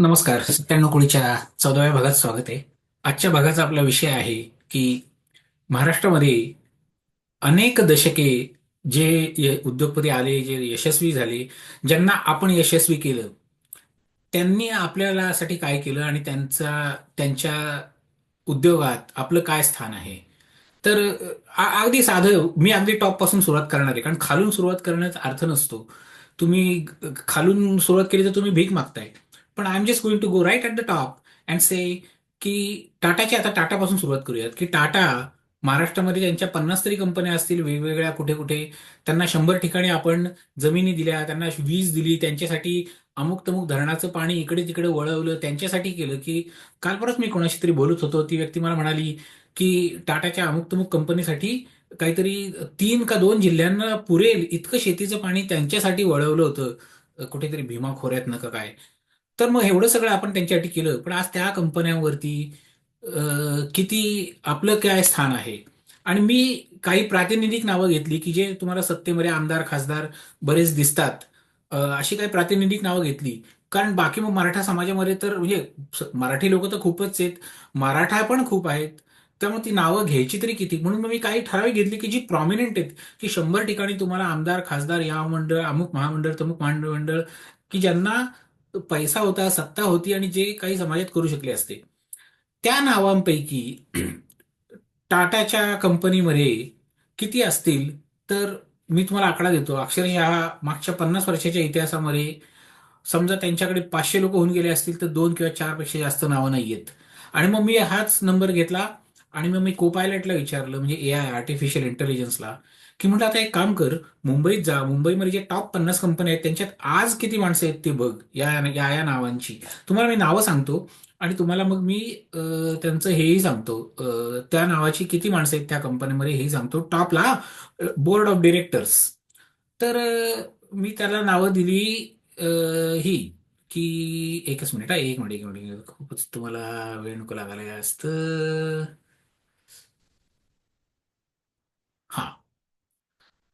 नमस्कार. सत्त्याण्णव कोळीच्या चौदाव्या भागात स्वागत आहे. आजच्या भागाचा आपला विषय आहे की महाराष्ट्रामध्ये अनेक दशके जे य- उद्योगपती आले जे यशस्वी झाले ज्यांना आपण यशस्वी केलं त्यांनी आपल्यासाठी काय केलं आणि त्यांचा त्यांच्या उद्योगात आपलं काय स्थान आहे? तर अगदी साधं मी अगदी टॉपपासून सुरुवात करणार आहे. कारण खालून सुरुवात करण्याचा अर्थ नसतो. तुम्ही खालून सुरुवात केली तर तुम्ही भीक मागताय. पण I am just going to go right at the top and say की टाटाची आता टाटापासून सुरुवात करूयात. की टाटा महाराष्ट्रामध्ये त्यांच्या पन्नास तरी कंपन्या असतील वेगवेगळ्या कुठे कुठे त्यांना शंभर ठिकाणी आपण जमिनी दिल्या त्यांना वीज दिली त्यांच्यासाठी अमुक तमुक धरणाचं पाणी इकडे तिकडे वळवलं त्यांच्यासाठी केलं की काल परत मी कोणाशी तरी बोलत होतो ती व्यक्ती मला म्हणाली की टाटाच्या अमुक तमुक कंपनीसाठी काहीतरी तीन का दोन जिल्ह्यांना पुरेल इतकं शेतीचं पाणी त्यांच्यासाठी वळवलं होतं. कुठेतरी भीमा खोऱ्यात नका काय. तर मग एवढं सगळं आपण त्यांच्यासाठी केलं. पण आज त्या कंपन्यांवरती किती आपलं काय स्थान आहे? आणि मी काही प्रातिनिधिक नावं घेतली की जे तुम्हाला सत्तेमध्ये आमदार खासदार बरेच दिसतात. अशी काही प्रातिनिधिक नावं घेतली. कारण बाकी मग मराठा समाजामध्ये तर म्हणजे स- मराठी लोक तर खूपच आहेत. मराठा पण खूप आहेत. त्यामुळे ती नावं घ्यायची तरी किती? म्हणून मग मी काही ठराविक घेतली की जी प्रॉमिनेंट आहेत की शंभर ठिकाणी तुम्हाला आमदार खासदार या मंडळ अमुक महामंडळ तमुक महामंडळ की ज्यांना पैसा होता सत्ता होती आणि जे काही समाजात करू शकले असते. त्या नावांपैकी टाटाच्या कंपनीमध्ये किती असतील तर मी तुम्हाला आकडा देतो. अक्षरशः मागच्या पन्नास वर्षाच्या इतिहासामध्ये समजा त्यांच्याकडे पाचशे लोक होऊन गेले असतील तर दोन किंवा चारपेक्षा जास्त नावं नाही आहेत आणि मग मी हाच नंबर घेतला. आणि मग मी कोपायलटला विचारलं म्हणजे ए आय आर्टिफिशियल इंटेलिजन्सला की म्हटलं आता एक काम कर मुंबईत जा. मुंबईमध्ये जे टॉप पन्नास कंपन्या आहेत त्यांच्यात आज किती माणसं आहेत ते बघ या या या नावांची. तुम्हाला मी नावं सांगतो आणि तुम्हाला मग मी त्यांचं हेही सांगतो. त्या नावाची किती माणसं आहेत त्या कंपनीमध्ये हेही सांगतो. टॉपला बोर्ड ऑफ डिरेक्टर्स तर मी त्याला नावं दिली ही की एकच मिनिट हा एक मिनिट एक मिनिट. खूपच तुम्हाला वेळ नको लागायला जास्त हा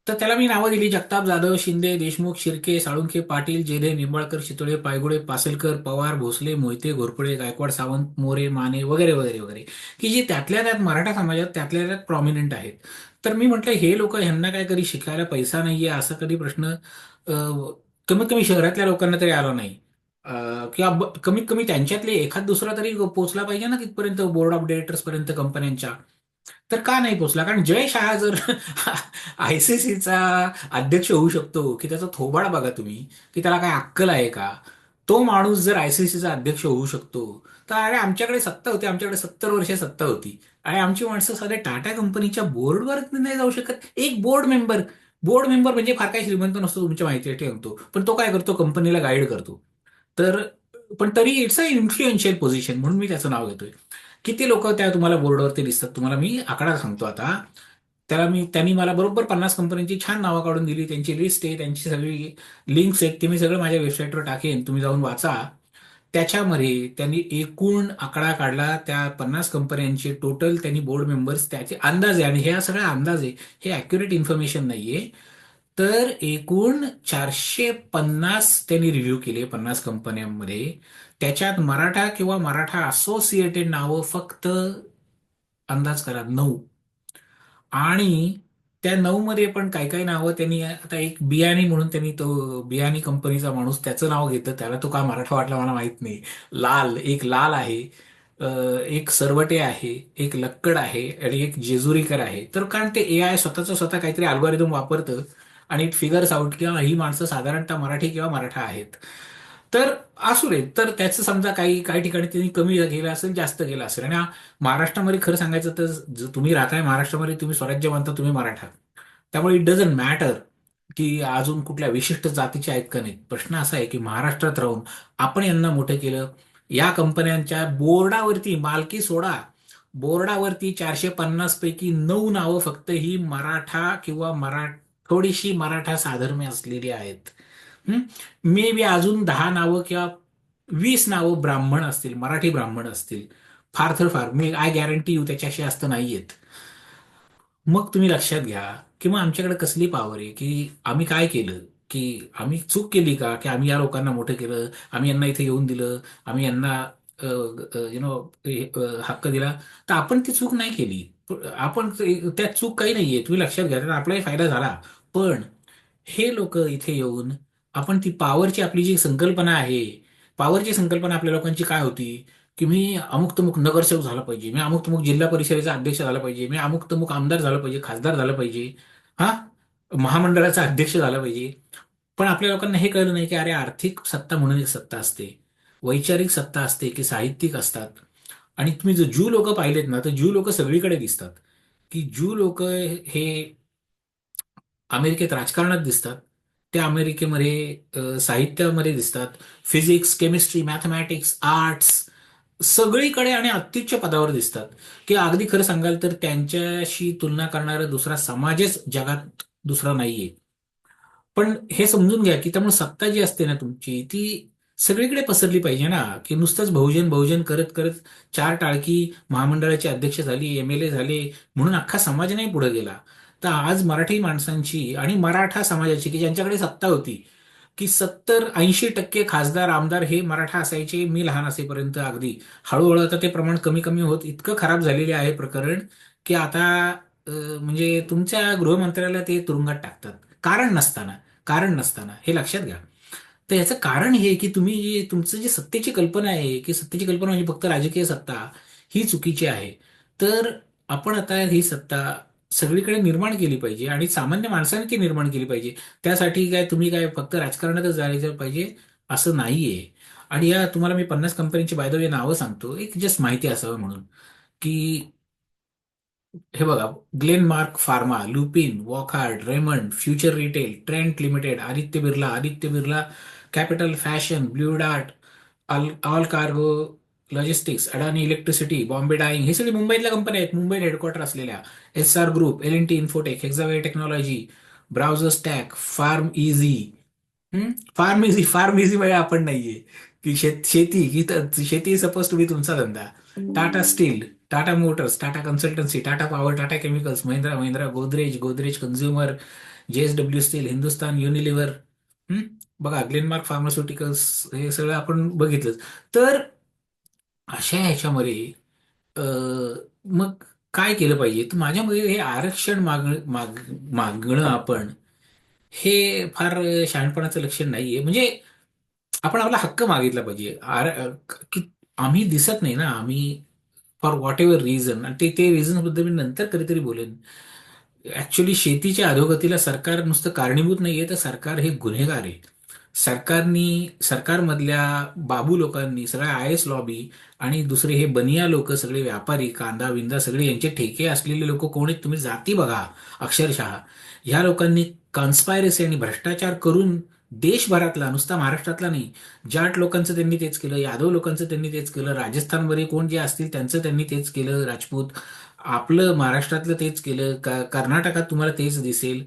तर त्याला मी नावं दिली. जगताप जाधव शिंदे देशमुख शिर्के साळुंखे पाटील जेधे निंबाळकर शितोळे पायगुडे पासलकर पवार भोसले मोहिते घोरपडे गायकवाड सावंत मोरे माने वगैरे वगैरे वगैरे. की जे त्यातल्या त्यात मराठा समाजात त्यातल्या त्यात प्रॉमिनंट आहेत. तर मी म्हटलं हे लोक ह्यांना काय कधी शिकायला पैसा नाहीये? असा कधी प्रश्न कमीत कमी शहरातल्या लोकांना तरी आला नाही. किंवा कमीत कमी त्यांच्यातले एखाद दुसरा तरी पोहोचला पाहिजे ना तिथपर्यंत बोर्ड ऑफ डिरेक्टर्स पर्यंत कंपन्यांच्या तर का नाही पोचला कारण जय शहा जर आयसीसीचा अध्यक्ष होऊ शकतो की त्याचा थोबाड बघा तुम्ही की त्याला काय अक्कल आहे का? तो माणूस जर आयसीसीचा अध्यक्ष होऊ शकतो तर अरे आमच्याकडे सत्ता होती आमच्याकडे सत्तर वर्ष सत्ता होती. आणि आमची माणसं साध्या टाटा कंपनीच्या बोर्डवर नाही जाऊ शकत. एक बोर्ड मेंबर बोर्ड मेंबर म्हणजे फार काही श्रीमंत नसतो तुमच्या माहिती ठेवतो. पण तो काय करतो? कंपनीला गाईड करतो. तर पण तरी इट्स अ इन्फ्लुएन्शियल पोझिशन म्हणून मी त्याचं नाव घेतोय. किती लोक त्या तुम्हाला बोर्डवरती दिसतात? तुम्हाला मी आकडा सांगतो आता. त्याला मी त्यांनी मला बरोबर पन्नास कंपन्यांची छान नावं काढून दिली. त्यांची लिस्ट आहे त्यांची सगळी लिंक्स आहेत. ते मी सगळं माझ्या वेबसाईटवर टाकेन. तुम्ही जाऊन वाचा. त्याच्यामध्ये त्यांनी एकूण आकडा काढला. त्या पन्नास कंपन्यांचे टोटल त्यांनी बोर्ड मेंबर्स त्याचे अंदाज आहे आणि ह्या सगळ्या अंदाज आहे हे अॅक्युरेट इन्फॉर्मेशन नाहीये. तर एकूण चारशे पन्नास त्यांनी रिव्ह्यू केले पन्नास कंपन्यांमध्ये. त्याच्यात मराठा किंवा मराठा असोसिएटेड नावं फक्त अंदाज करा नऊ. आणि त्या नऊ मध्ये पण काही काही नावं त्यांनी आता एक बियाणी म्हणून त्यांनी तो बियाणी कंपनीचा माणूस त्याचं नाव घेतं त्याला तो का मराठा वाटला मला माहीत नाही. लाल एक लाल आहे एक सरवटे आहे एक लक्कड आहे आणि एक जेजुरीकर आहे. तर कारण ते ए आय स्वतःचं स्वतः काहीतरी अल्गोरिदम वापरतं आणि फिगर्स आउट किंवा ही माणसं साधारणतः मराठी किंवा मराठा आहेत. तर असू रे तर त्याचं समजा काही काही ठिकाणी त्यांनी कमी गेलं असेल जास्त गेलं असेल. आणि महाराष्ट्रामध्ये खरं सांगायचं तर तुम्ही राहताय महाराष्ट्रामध्ये तुम्ही स्वराज्य मानता तुम्ही मराठा. त्यामुळे इट डझंट मॅटर की अजून कुठल्या विशिष्ट जातीचे आहेत का नाही. प्रश्न असा आहे की महाराष्ट्रात राहून आपण यांना मोठं केलं या कंपन्यांच्या बोर्डावरती मालकी सोडा. बोर्डावरती चारशे पन्नास पैकी नऊ नावं फक्त ही मराठा किंवा मरा थोडीशी मराठा साधर्म्य असलेली आहेत. मे बी अजून दहा नावं किंवा वीस नावं ब्राह्मण असतील मराठी ब्राह्मण असतील. फार तर फार. मी आय गॅरंटी यू त्याच्याशी असतं नाहीयेत. मग तुम्ही लक्षात घ्या की मग आमच्याकडे कसली पावर आहे की आम्ही काय केलं की आम्ही चूक केली का की आम्ही या लोकांना मोठं केलं आम्ही यांना इथे येऊन दिलं आम्ही यांना यु नो हक्क दिला. तर आपण ती चूक नाही केली. आपण त्यात चूक काही नाहीये. तुम्ही लक्षात घ्या त्यात आपलाही फायदा झाला. पण हे लोक इथे येऊन आपण ती पॉवरची आपली जी संकल्पना आहे पॉवरची संकल्पना आपल्या लोकांची काय होती? की मी अमुक तमुक नगरसेवक झाला पाहिजे मी अमुक तमुक जिल्हा परिषदेचा अध्यक्ष झाला पाहिजे मी अमुक तमुक आमदार झाला पाहिजे खासदार झाला पाहिजे हा? महामंडळाचा अध्यक्ष झाला पाहिजे. पण आपल्या लोकांना हे कळलं नाही की अरे आर्थिक सत्ता म्हणून एक सत्ता असते वैचारिक सत्ता असते की साहित्यिक असतात. आणि तुम्ही जर ज्यू लोक पाहिलेत ना तर ज्यू लोक सगळीकडे दिसतात. की ज्यू लोक हे अमेरिकेत राजकारणात दिसतात. त्या अमेरिकेमध्ये साहित्यामध्ये दिसतात. फिजिक्स केमिस्ट्री मॅथमॅटिक्स आर्ट्स सगळीकडे आणि अत्युच्च पदावर दिसतात. की अगदी खरं सांगाल तर त्यांच्याशी तुलना करणारा दुसरा समाजच जगात दुसरा नाहीये. पण हे समजून घ्या की त्यामुळे सत्ता जी असते ना तुमची ती सगळीकडे पसरली पाहिजे ना. की नुसतंच बहुजन बहुजन करत करत चार टाळकी महामंडळाचे अध्यक्ष झाली एम एल ए झाले म्हणून अख्खा समाज नाही पुढे गेला. तर आज मराठी माणसांची आणि मराठा समाजाची की ज्यांच्याकडे सत्ता होती की सत्तर ऐंशी टक्के खासदार आमदार हे मराठा असायचे मी लहान असेपर्यंत अगदी. हळूहळू आता ते प्रमाण कमी कमी होत इतकं खराब झालेले आहे प्रकरण की आता म्हणजे तुमच्या गृहमंत्र्याला ते तुरुंगात टाकतात. कारण नसताना कारण नसताना हे लक्षात घ्या. तर याचं कारण हे की तुम्ही जी तुमचं जी सत्तेची कल्पना आहे की सत्तेची कल्पना म्हणजे फक्त राजकीय सत्ता ही चुकीची आहे. तर आपण आता ही सत्ता सगळीकडे निर्माण केली पाहिजे आणि सामान्य माणसाने ती निर्माण केली पाहिजे. त्यासाठी काय तुम्ही काय फक्त राजकारणातच जायचं पाहिजे असं नाहीये. आणि या तुम्हाला मी पन्नास कंपन्यांची बाय द नावं सांगतो. एक जस्ट माहिती असावं म्हणून. की हे बघा Glenmark pharma Lupin Wockhardt Raymond future retail Trent limited Aditya Birla Aditya Birla capital fashion blue dart all all cargo logistics Adani electricity Bombay dyeing हे सगळे मुंबईतल्या कंपन्या आहेत. मुंबईत हेडक्वार्टर असलेल्या S R group L N T infotech एक्झावे technology BrowserStack PharmEasy PharmEasy PharmEasy म्हणजे आपण नाहीये. की शेत शेती की शेती सपोज टू तुमचा धंदा. Tata steel Tata motors Tata consultancy Tata power Tata chemicals Mahindra Mahindra Godrej Godrej consumer JSW steel Hindustan Unilever बघा ग्लेनमार्क फार्मास्युटिकल्स हे सगळं आपण बघितलंच. तर अशा ह्याच्यामध्ये अ, मग काय केलं पाहिजे? तर माझ्या मते हे आरक्षण माग माग मागणं आपण हे फार शहाणपणाचं लक्षण नाहीये. म्हणजे आपण आपला हक्क मागितला पाहिजे. आर की आम्ही दिसत नाही ना. आम्ही फॉर व्हॉट एव्हर रिझन आणि ते ते रिझन मी नंतर कधीतरी बोलेन. ऍक्च्युली शेतीच्या अधोगतीला सरकार नुसतं कारणीभूत नाहीये तर सरकार हे गुन्हेगार आहे. सरकारनी सरकारमधल्या बाबू लोकांनी सगळ्या आय एस लॉबी आणि दुसरे हे बनिया लोक सगळे व्यापारी कांदा विंदा सगळे यांचे ठेके असलेले लोक कोण आहेत तुम्ही जाती बघा अक्षरशः. ह्या लोकांनी कॉन्स्पायरसी आणि भ्रष्टाचार करून देशभरातला नुसता महाराष्ट्रातला नाही जाट लोकांचं त्यांनी तेच केलं यादव लोकांचं त्यांनी तेच केलं राजस्थानमध्ये कोण जे असतील त्यांचं त्यांनी तेच केलं राजपूत आपलं महाराष्ट्रातलं तेच केलं का कर्नाटकात तुम्हाला तेच दिसेल.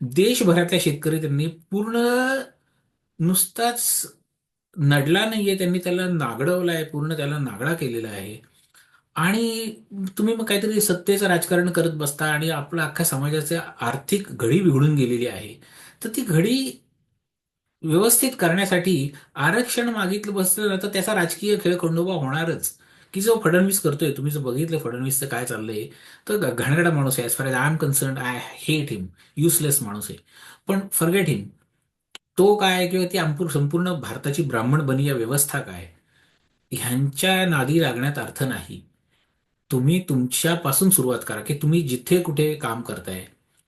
देशभरातल्या शेतकरी त्यांनी पूर्ण नुसताच नडला नाहीये त्यांनी त्याला नागडवलं आहे पूर्ण त्याला नागडा केलेला आहे. आणि तुम्ही मग काहीतरी सत्तेचं राजकारण करत बसता आणि आपल्या अख्ख्या समाजाची आर्थिक घडी बिघडून गेलेली आहे. तर ती घडी व्यवस्थित करण्यासाठी आरक्षण मागितलं बसलं ना तर त्याचा राजकीय खेळ खंडोबा होणारच. की जो फडणवीस करतोय तुम्ही जर बघितलं फडणवीसचं काय चाललंय तर घाणगडा माणूस आहे. As far as I am concerned I hate him useless माणूस आहे. पण फॉरगेट हिम तो काय किंवा ती अंपूर संपूर्ण भारताची ब्राह्मण बनी या व्यवस्था काय ह्यांच्या नादी लागण्यात अर्थ नाही. तुम्ही तुमच्यापासून सुरुवात करा की तुम्ही जिथे कुठे काम करताय.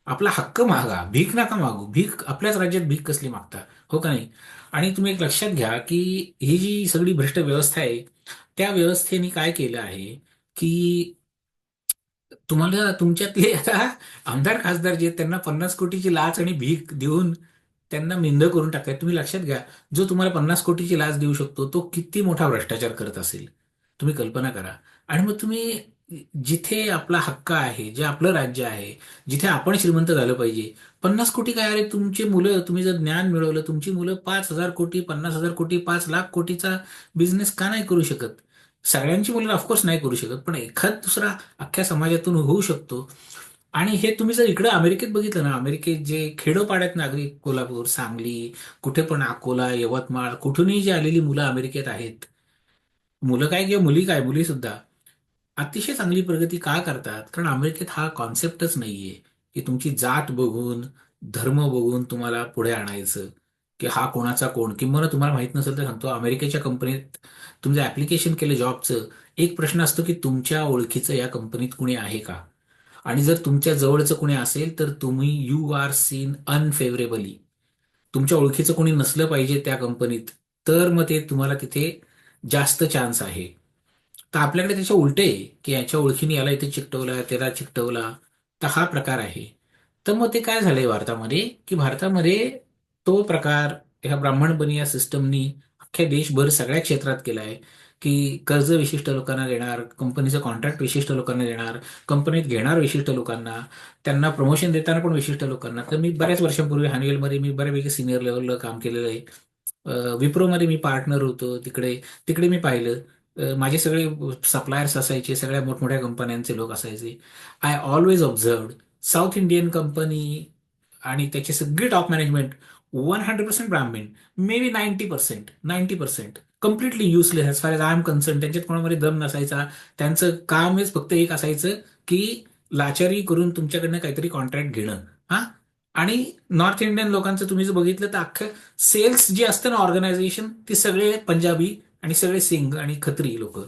आपला हक्क मागा भीक नका मागू. भीक आपल्याच राज्यात भीक कसली मागता? हो का नाही? आणि तुम्ही एक लक्षात घ्या की ही जी सगळी भ्रष्ट व्यवस्था आहे त्या व्यवस्थेने काय केलं आहे की तुम्हाला तुमच्यातले आता आमदार खासदार जे आहेत त्यांना पन्नास कोटीची लाच आणि भीक देऊन त्यांना मिंद करून टाकताय तुम्ही लक्षात घ्या जो तुम्हाला पन्नास कोटीची लाच देऊ शकतो तो किती मोठा भ्रष्टाचार करत असेल. तुम्ही कल्पना करा. आणि मग तुम्ही जिथे आपला हक्क आहे जे आपलं राज्य आहे जिथे आपण श्रीमंत झालं पाहिजे पन्नास कोटी काय? अरे तुमची मुलं तुम्ही जर ज्ञान मिळवलं तुमची मुलं पाच हजार कोटी पन्नास हजार कोटी पाच लाख कोटीचा बिझनेस का नाही करू शकत? सगळ्यांची मुलं ऑफकोर्स नाही करू शकत. पण एखाद दुसरा अख्ख्या समाजातून होऊ शकतो. आणि हे तुम्ही जर इकडे अमेरिकेत बघितलं ना अमेरिकेत जे खेडोपाड्यात नागरिक कोल्हापूर सांगली कुठे पण अकोला यवतमाळ कुठूनही जी आलेली मुलं अमेरिकेत आहेत मुलं काय किंवा मुली काय मुली सुद्धा अतिशय चांगली प्रगती का करतात? कारण अमेरिकेत हा कॉन्सेप्टच नाहीये की तुमची जात बघून धर्म बघून तुम्हाला पुढे आणायचं की हा कोणाचा कोण. किंवा तुम्हाला माहीत नसेल तर सांगतो अमेरिकेच्या कंपनीत तुमचं ऍप्लिकेशन केलं जॉबचं एक प्रश्न असतो की तुमच्या ओळखीचं या कंपनीत कुणी आहे का? आणि जर तुमच्या जवळचं कुणी असेल तर तुम्ही यू आर सीन अनफेवरेबली तुमच्या ओळखीचं कोणी नसलं पाहिजे त्या कंपनीत तर मग ते तुम्हाला तिथे जास्त चान्स आहे. तर आपल्याकडे त्याच्या उलटे आहे की याच्या ओळखीने याला इथे चिकटवला त्याला चिकटवला तर हा प्रकार आहे. तर मग ते काय झालंय भारतामध्ये की भारतामध्ये तो प्रकार ह्या ब्राह्मणपणी या सिस्टमनी अख्ख्या देशभर सगळ्या क्षेत्रात केला आहे की कर्ज विशिष्ट लोकांना देणार कंपनीचं कॉन्ट्रॅक्ट विशिष्ट लोकांना देणार कंपनीत घेणार विशिष्ट लोकांना त्यांना प्रमोशन देताना पण विशिष्ट लोकांना. तर मी बऱ्याच वर्षांपूर्वी हॅनवेलमध्ये मी बऱ्यापैकी सिनियर लेवलला काम केलेलं आहे. विप्रोमध्ये मी पार्टनर होतो तिकडे तिकडे मी पाहिलं. माझे सगळे सप्लायर्स असायचे सगळ्या मोठमोठ्या कंपन्यांचे लोक असायचे. I always observed South Indian company आणि त्याची सगळी top management one hundred percent Brahmin maybe ninety percent ninety percent completely useless as far as I am concerned त्यांच्यात कोणामध्ये दम नसायचा. त्यांचं कामच फक्त एक असायचं की लाचारी करून तुमच्याकडनं काहीतरी कॉन्ट्रॅक्ट घेणं. हा? आणि नॉर्थ इंडियन लोकांचं तुम्ही जर बघितलं तर अख्खं सेल्स जे असतं ना ऑर्गनायझेशन ते सगळे पंजाबी आणि सगळे सिंग आणि खत्री लोक.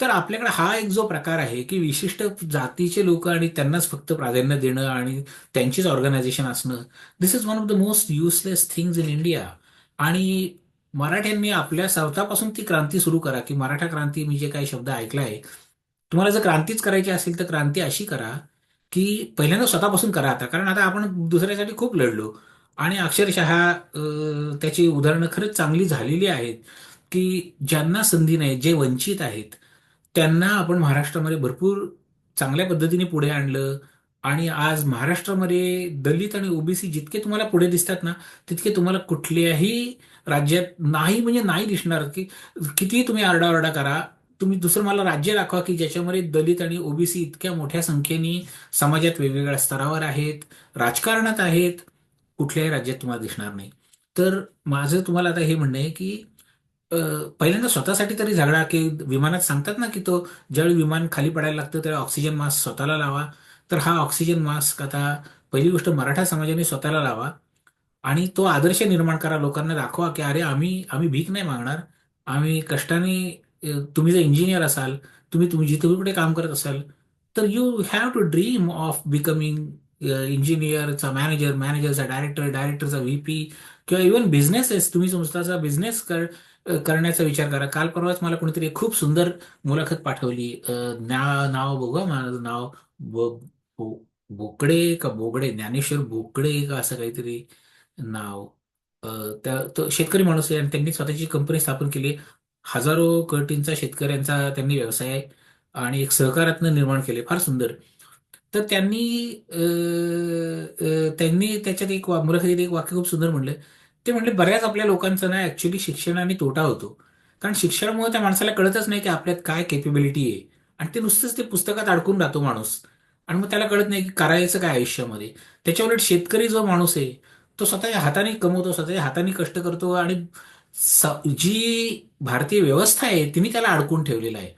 तर आपल्याकडे हा एक जो प्रकार आहे की विशिष्ट जातीचे लोक आणि त्यांनाच फक्त प्राधान्य देणं आणि त्यांचीच ऑर्गनायझेशन असणं. This is one of the most useless things in India आणि मराठ्यांनी आपल्या स्वतःपासून ती क्रांती सुरू करा की मराठा क्रांती मी जे काही शब्द ऐकलाय तुम्हाला जर क्रांतीच करायची असेल तर क्रांती अशी करा की पहिल्यांदा स्वतःपासून करा आता. कारण आता आपण दुसऱ्यासाठी खूप लढलो आणि अक्षरशः त्याची उदाहरणं खरंच चांगली झालेली आहेत की ज्यांना संधी नाही जे वंचित आहेत त्यांना आपण महाराष्ट्रामध्ये भरपूर चांगल्या पद्धतीने पुढे आणलं आणि आज महाराष्ट्रामध्ये दलित आणि ओबीसी जितके तुम्हाला पुढे दिसतात ना तितके तुम्हाला कुठल्याही राज्यात नाही म्हणजे नाही दिसणार. की कितीही तुम्ही आरडाओरडा करा तुम्ही दुसरं मला राज्य दाखवा की ज्याच्यामध्ये दलित आणि ओबीसी इतक्या मोठ्या संख्येने समाजात वेगवेगळ्या स्तरावर आहेत राजकारणात आहेत कुठल्याही राज्यात तुम्हाला दिसणार नाही. तर माझं तुम्हाला आता हे म्हणणं आहे की पहिल्यांदा स्वतःसाठी तरी झगडा की विमानात सांगतात ना की तो ज्यावेळी विमान खाली पडायला लागतं त्यावेळी ऑक्सिजन मास्क स्वतःला लावा. तर हा ऑक्सिजन मास्क आता पहिली गोष्ट मराठा समाजाने स्वतःला लावा आणि तो आदर्श निर्माण करा. लोकांना दाखवा की अरे आम्ही आम्ही भीक नाही मागणार. आम्ही कष्टाने तुम्ही जर इंजिनियर असाल तुम्ही तुम्ही जिथे कुठे काम करत असाल तर you have to dream of becoming इंजिनियरचा manager मॅनेजरचा डायरेक्टर डायरेक्टरचा व्हीपी किंवा इव्हन बिझनेसेस तुम्ही संस्थाचा बिझनेस कर करण्याचा विचार करा. काल परवाच मला कोणीतरी खूप सुंदर मुलाखत पाठवली. नाव नाव बघू माझं नाव बो- बोकडे का बोगडे ज्ञानेश्वर बोकडे का असं काहीतरी नाव. अ, त्या तो शेतकरी माणूस आहे आणि त्यांनी स्वतःची कंपनी स्थापन केली हजारो कोटींचा शेतकऱ्यांचा त्यांनी व्यवसाय आणि एक सहकारातनं निर्माण केले. फार सुंदर. तर त्यांनी अ, अ, त्यांनी त्याच्यात एक वा- मुलाखतीत एक वाक्य खूप सुंदर म्हणलं ते म्हणले बऱ्याच आपल्या लोकांचं ना ऍक्च्युली शिक्षणाने तोटा होतो. कारण शिक्षणामुळे त्या माणसाला कळतच नाही की आपल्यात काय केपेबिलिटी आहे. आणि ते नुसतंच ते पुस्तकात अडकून राहतो माणूस. आणि मग त्याला कळत नाही की करायचं काय आयुष्यामध्ये. त्याच्या उलट शेतकरी जो माणूस आहे तो स्वतःच्या हाताने कमवतो स्वतःच्या हाताने कष्ट करतो आणि स- जी भारतीय व्यवस्था आहे तिने त्याला अडकून ठेवलेला आहे.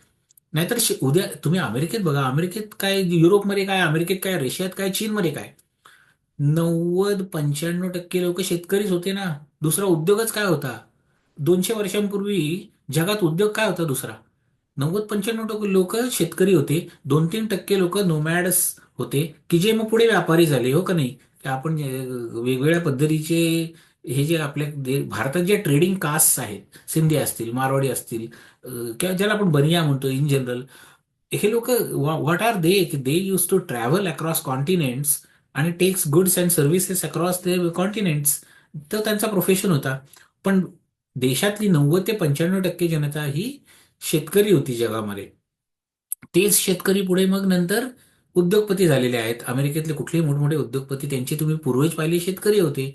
नाहीतर शे- उद्या तुम्ही अमेरिकेत बघा अमेरिकेत काय युरोपमध्ये काय अमेरिकेत काय रशियात काय चीनमध्ये काय. नव्वद पंच्याण्णव टक्के लोक शेतकरीच होते ना. दुसरा उद्योगच काय होता? दोनशे वर्षांपूर्वी जगात उद्योग काय होता दुसरा? नव्वद पंच्याण्णव टक्के लोक शेतकरी होते. दोन तीन टक्के लोक नोमॅड्स होते. की जे मग पुढे व्यापारी झाले हो का नाही? की आपण वेगवेगळ्या पद्धतीचे हे जे आपल्या भारतात जे ट्रेडिंग कास्ट आहेत सिंधी असतील मारवाडी असतील किंवा ज्याला आपण बनिया म्हणतो इन जनरल हे लोक what are they they use to travel across continents आणि takes goods and services across the continents तर त्यांचा प्रोफेशन होता. पण देशातली नव्वद ते पंच्याण्णव टक्के जनता ही शेतकरी होती जगामध्ये. तेच शेतकरी पुढे मग नंतर उद्योगपती झालेले आहेत. अमेरिकेतले कुठलेही मोठमोठे उद्योगपती त्यांचे तुम्ही पूर्वज पाहिले शेतकरी होते.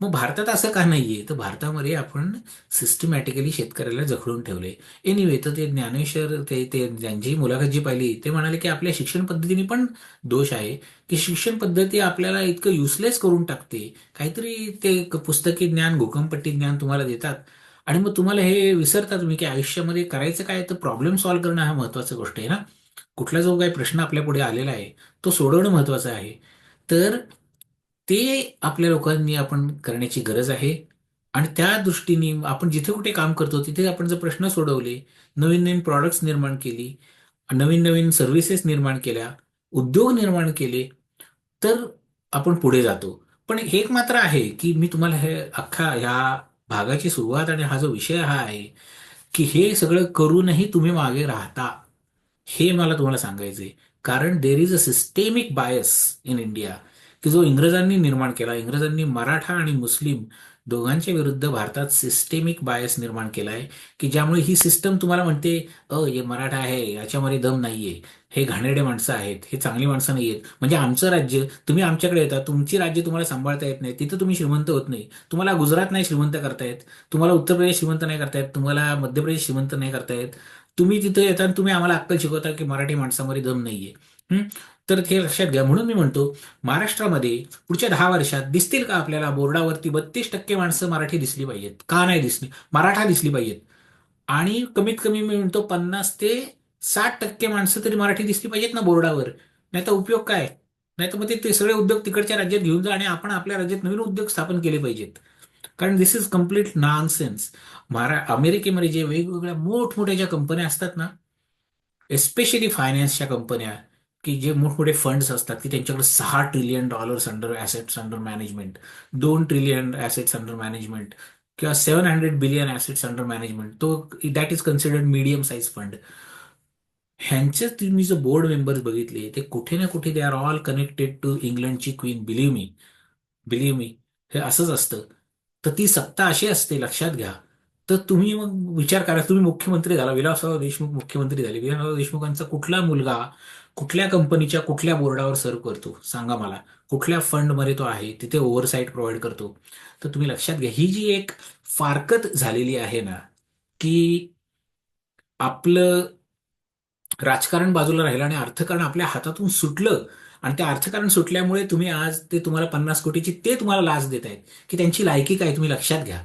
मग भारतात असं का नाहीये? तर भारतामध्ये आपण सिस्टमॅटिकली शेतकऱ्याला जखडून ठेवले एनिवे तर ते ज्ञानेश्वर ते ते ज्यांची मुलाखत जी पाहिली ते म्हणाले की आपल्या शिक्षण पद्धतीने पण दोष आहे. की शिक्षण पद्धती आपल्याला इतकं युसलेस करून टाकते. काहीतरी ते पुस्तकी ज्ञान भूकंपट्टी ज्ञान तुम्हाला देतात. आणि मग तुम्हाला हे विसरता तुम्ही की आयुष्यामध्ये करायचं काय? तर प्रॉब्लेम सॉल्व्ह करणं हा महत्त्वाचं गोष्ट आहे ना. कुठला जो काही प्रश्न आपल्या पुढे आलेला आहे तो सोडवणं महत्त्वाचं आहे. तर ते आपल्या लोकांनी आपण करण्याची गरज आहे आणि त्या दृष्टीने आपण जिथे कुठे काम करतो तिथे आपण जर प्रश्न सोडवले नवीन नवीन प्रॉडक्ट्स निर्माण केली नवीन नवीन सर्व्हिसेस निर्माण केल्या उद्योग निर्माण केले तर आपण पुढे जातो. पण हे एक मात्र आहे की मी तुम्हाला हे अख्खा ह्या भागाची सुरुवात आणि हा जो विषय हा आहे की हे सगळं करूनही तुम्ही मागे राहता हे मला तुम्हाला सांगायचंय. कारण there is a systemic bias in India की जो इंग्रजांनी निर्माण केला इंग्रजांनी मराठा आणि मुस्लिम दोघांच्या विरुद्ध भारतात सिस्टेमिक बायस निर्माण केला आहे की ज्यामुळे ही सिस्टम तुम्हाला म्हणते अ हे मराठा आहे याच्यामध्ये दम नाहीये हे घाणेरडे माणसं आहेत हे चांगली माणसं नाही आहेत म्हणजे आमचं राज्य तुम्ही आमच्याकडे येता तुमची राज्य तुम्हाला सांभाळता येत नाही तिथं तुम्ही श्रीमंत होत नाही. तुम्हाला गुजरात नाही श्रीमंत करतायत तुम्हाला उत्तर प्रदेश श्रीमंत नाही करतायत तुम्हाला मध्य प्रदेश श्रीमंत नाही करतायत तुम्ही तिथं येता आणि तुम्ही आम्हाला अक्कल शिकवता की मराठी माणसामध्ये दम नाहीये. तर हे लक्षात घ्या. म्हणून मी म्हणतो महाराष्ट्रामध्ये पुढच्या दहा वर्षात दिसतील का आपल्याला बोर्डावरती बत्तीस टक्के माणसं मराठी दिसली पाहिजेत? का नाही दिसली? मराठा दिसली पाहिजेत. आणि कमीत कमी मी म्हणतो पन्नास ते साठ टक्के माणसं तरी मराठी दिसली पाहिजेत ना बोर्डावर. नाही तर उपयोग काय? नाही तर मग ते ते सगळे उद्योग तिकडच्या राज्यात घेऊन जा आणि आपण आपल्या राज्यात नवीन उद्योग स्थापन केले पाहिजेत. कारण दिस इज कंप्लीट नॉनसेन्स महारा अमेरिकेमध्ये जे वेगवेगळ्या मोठमोठ्या ज्या कंपन्या असतात ना एस्पेशली फायनान्सच्या कंपन्या की जे मोठमोठे फंड्स असतात की त्यांच्याकडे सहा trillion dollars under assets under management दोन ट्रिलियन ॲसेट्स अंडर मॅनेजमेंट किंवा seven hundred billion assets under management तो that is considered medium size fund ह्यांचे तुम्ही जे बोर्ड मेंबर्स बघितले ते कुठे ना कुठे they are all connected to इंग्लंडची queen believe me believe me हे असंच असतं. तर ती सत्ता अशी असते लक्षात घ्या. तर तुम्ही मग विचार करा तुम्ही मुख्यमंत्री झाला विलासराव देशमुख मुख्यमंत्री झाले विलासराव देशमुखांचा कुठला मुलगा कुठल्या कंपनीच्या कुठल्या बोर्डावर सर्व करतो? सांगा मला. कुठल्या फंडमध्ये तो आहे? तिथे ओव्हरसाईट प्रोव्हाइड करतो. तर तुम्ही लक्षात घ्या ही जी एक फारकत झालेली आहे ना की आपलं राजकारण बाजूला राहिलं आणि अर्थकारण आपल्या हातातून सुटलं आणि ते अर्थकारण सुटल्यामुळे तुम्ही आज ते तुम्हाला पन्नास कोटीची ते तुम्हाला लाच देत आहेत की त्यांची लायकी काय तुम्ही लक्षात घ्या.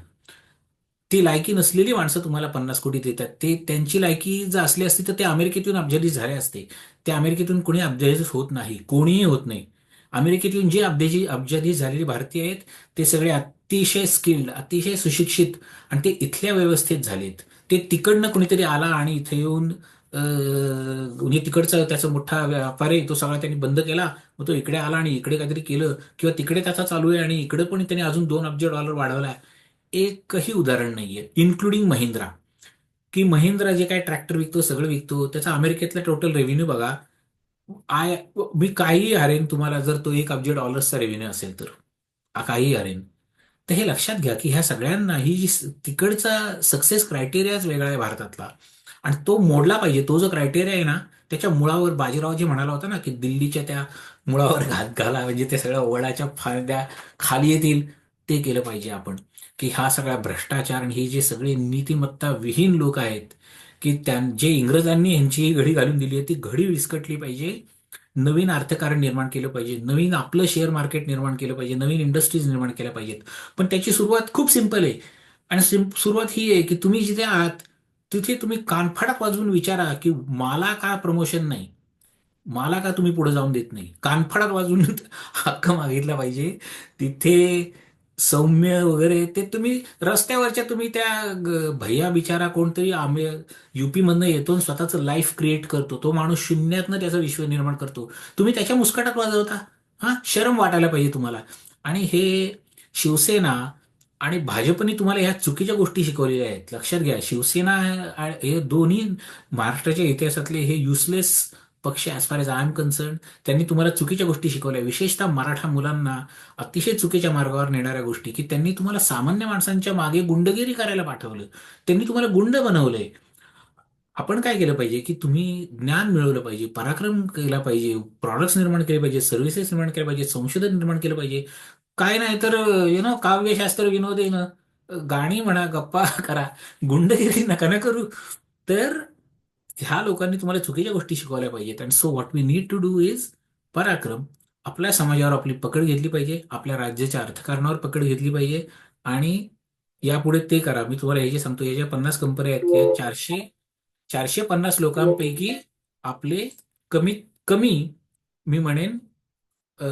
ती लायकी नसलेली माणसं तुम्हाला पन्नास कोटी देतात. ते त्यांची लायकी जर असली असती तर ते अमेरिकेतून अब्जाधीश झाले असते. ते अमेरिकेतून कोणी अब्जाधीश होत नाही. कोणीही होत नाही. अमेरिकेतून जे अब्जाधी अब्जाधीश झालेले भारतीय आहेत ते सगळे अतिशय स्किल्ड अतिशय सुशिक्षित आणि ते इथल्या व्यवस्थेत झालेत. ते तिकडनं कुणीतरी आला आणि इथे येऊन म्हणजे तिकडचा त्याचा मोठा व्यापार आहे तो सगळा त्यांनी बंद केला मग तो इकडे आला आणि इकडे काहीतरी केलं किंवा तिकडे त्याचा चालू आहे आणि इकडे पण त्यांनी अजून दोन अब्ज डॉलर वाढवला आहे एकही उदाहरण नाहीये इन्क्लुडिंग महिंद्रा. की महिंद्रा जे काय ट्रॅक्टर विकतो सगळं विकतो त्याचा अमेरिकेतला टोटल रेव्हेन्यू बघा. आय मी काहीही हरेन तुम्हाला जर तो एक अब्ज डॉलर्सचा रेव्हेन्यू असेल तर. काही काहीही हरेन. तर हे लक्षात घ्या की ह्या सगळ्यांना ही जी तिकडचा सक्सेस क्रायटेरियाच वेगळा आहे भारतातला. आणि तो मोडला पाहिजे तो जो क्रायटेरिया आहे ना त्याच्या मुळावर बाजीराव जे म्हणाला होता ना की दिल्लीच्या त्या मुळावर घात घाला म्हणजे ते सगळ्या वडाच्या फांद्या खाली येतील ते केलं पाहिजे आपण. की हा सगळा भ्रष्टाचार आणि ही जे सगळे नीतिमत्ता विहीन लोक आहेत की त्यां जे इंग्रजांनी यांची ही घडी घालून दिली आहे ती घडी विस्कटली पाहिजे नवीन अर्थकारण निर्माण केलं पाहिजे नवीन आपलं शेअर मार्केट निर्माण केलं पाहिजे नवीन इंडस्ट्रीज निर्माण केल्या पाहिजेत. पण त्याची सुरुवात खूप सिंपल आहे. आणि सुरुवात ही आहे की तुम्ही जिथे आहात तिथे तुम्ही कानफाडात वाजवून विचारा की मला का प्रमोशन नाही? मला का तुम्ही पुढे जाऊन देत नाही? कानफाडात वाजवून हक्क मागितला पाहिजे. तिथे सौम्य वगैरे ते तुम्ही रस्त्यावरच्या तुम्ही त्या भैया बिचारा कोणतरी आम्ही युपीमधनं येतो आणि स्वतःचं लाईफ क्रिएट करतो. तो माणूस शून्यातनं त्याचं विश्व निर्माण करतो. तुम्ही त्याच्या मुस्कटात वाजवता. हा शरम वाटायला पाहिजे तुम्हाला. आणि हे शिवसेना आणि भाजपने तुम्हाला ह्या चुकीच्या गोष्टी शिकवलेल्या आहेत. लक्षात घ्या शिवसेना हे दोन्ही महाराष्ट्राच्या इतिहासातले हे युसलेस पक्ष as far as I am concern त्यांनी तुम्हाला चुकीच्या गोष्टी शिकवल्या. विशेषतः मराठा मुलांना अतिशय चुकीच्या मार्गावर नेणाऱ्या गोष्टी की त्यांनी तुम्हाला सामान्य माणसांच्या मागे गुंडगिरी करायला पाठवलं. त्यांनी तुम्हाला गुंड बनवलंय. आपण काय केलं पाहिजे की तुम्ही ज्ञान मिळवलं पाहिजे पराक्रम केला पाहिजे प्रॉडक्ट्स निर्माण केले पाहिजे सर्व्हिसेस निर्माण केले पाहिजे संशोधन निर्माण केलं पाहिजे. काय नाही तर यु नो काव्यशास्त्र येणं. गाणी म्हणा गप्पा करा. गुंडगिरी नका ना करू. तर ह्या लोकांनी तुम्हाला चुकीच्या गोष्टी शिकवल्या पाहिजेत. And so what we need to do is पराक्रम. आपल्या समाजावर आपली पकड घेतली पाहिजे. आपल्या राज्याच्या अर्थकारणावर पकड घेतली पाहिजे. आणि यापुढे ते करा. मी तुम्हाला हे जे सांगतो याच्या ज्या पन्नास कंपन्या आहेत त्या चारशे चारशे पन्नास लोकांपैकी आपले कमीत कमी मी म्हणेन अ,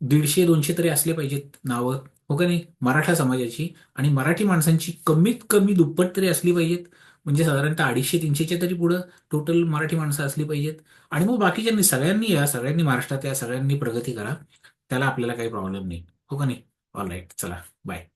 दीडशे दोनशे तरी असले पाहिजेत नावं. हो का नाही? मराठा समाजाची आणि मराठी माणसांची कमीत कमी दुप्पट तरी असली पाहिजेत. म्हणजे साधारणतः अडीचशे तीनशेच्या तरी पुढं टोटल मराठी माणसं असली पाहिजेत. आणि मग बाकीच्यांनी सगळ्यांनी या सगळ्यांनी महाराष्ट्रात या सगळ्यांनी प्रगती करा. त्याला आपल्याला काही प्रॉब्लेम नाही. हो का नाही? ऑल राईट चला. बाय